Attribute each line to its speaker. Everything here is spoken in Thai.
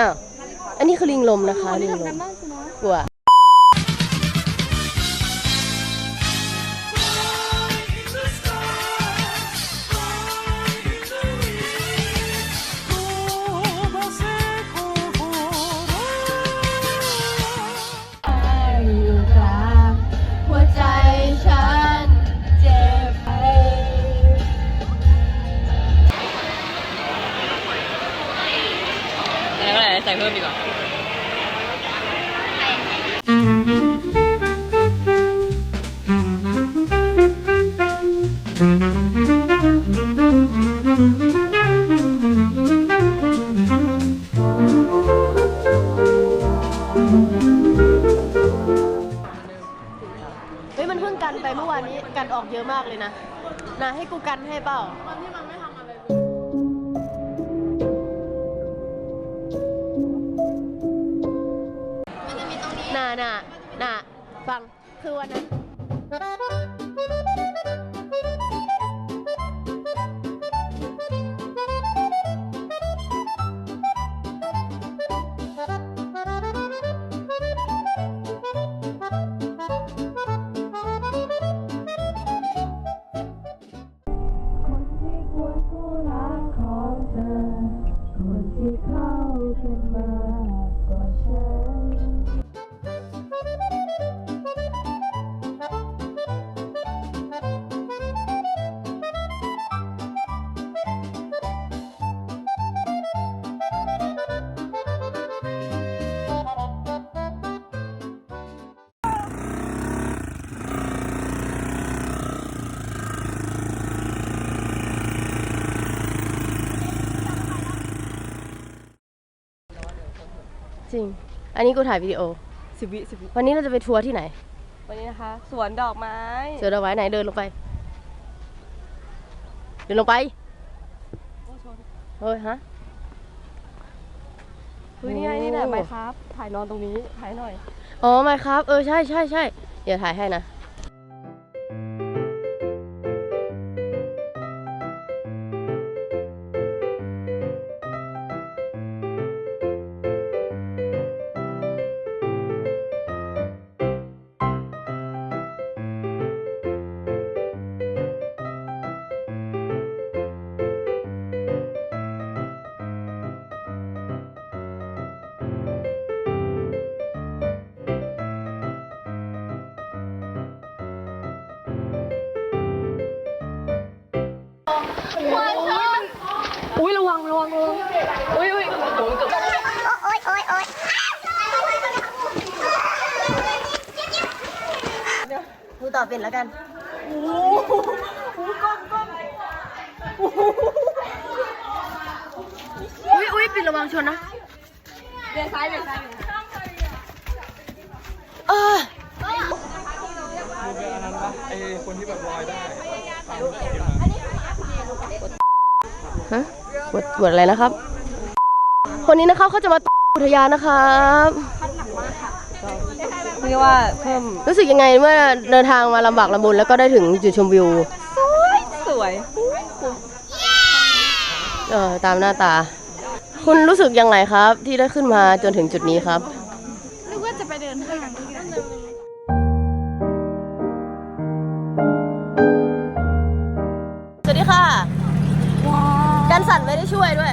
Speaker 1: อ้าว อันนี้คือลิงลมนะคะลิงลมกลัว
Speaker 2: ส่เพิ่มดีกว่า
Speaker 1: เฮ้ยมันเพิ่งกันไปเมื่อวานนี้กันออกเยอะมากเลยนะนะให้กูกันให้เปล่าน่า คือวันนั้น
Speaker 3: คน
Speaker 1: จริง อันนี้กูถ่ายวิดีโอ
Speaker 2: สิบวิสิบวิ
Speaker 1: วันนี้เราจะไปทัวร์ที่ไหน
Speaker 2: วันนี้นะคะ สวนดอกไม้
Speaker 1: เสือดาวไว้ไหนเดินลงไป เดินลงไปเฮ้ยฮะ
Speaker 2: เฮ้ยนี่ไงนี่แหละไปครับ ถ่ายนอนตรงนี้ ถ่ายหน่อย
Speaker 1: อ๋อไม่ครับ เออใช่ใช่ใช่เดี๋ยวถ่ายให้นะ
Speaker 2: อุ้ยระวังระวังระวังอุ้ยอุ้ย
Speaker 1: โอ้
Speaker 2: ยโอ้ยโอ้ย
Speaker 1: ดูตอบเป็นแล้วกันโอ้
Speaker 2: โหก้นก้นอ
Speaker 1: ุ้ยอุ้ยปิดระวังชนนะ
Speaker 2: เดินซ้ายเดินซ้าย
Speaker 1: เออ
Speaker 4: ไอคนที่แบบลอยได้
Speaker 1: ฮะ บทบทอะไรนะครับ คนนี้นะครับเขาจะมาอุทยานนะครับ
Speaker 2: เรียกว่าเพิ่ม
Speaker 1: รู้สึกยังไงเมื่อเดินทางมาลำบากลำบนแล้วก็ได้ถึงจุดชมวิว
Speaker 2: สวย
Speaker 1: เออตามหน้าตา คุณรู้สึกยังไงครับ ที่ได้ขึ้นมาจนถึงจุดนี้ครับ สั่นไม่ได้ช่วยด้วย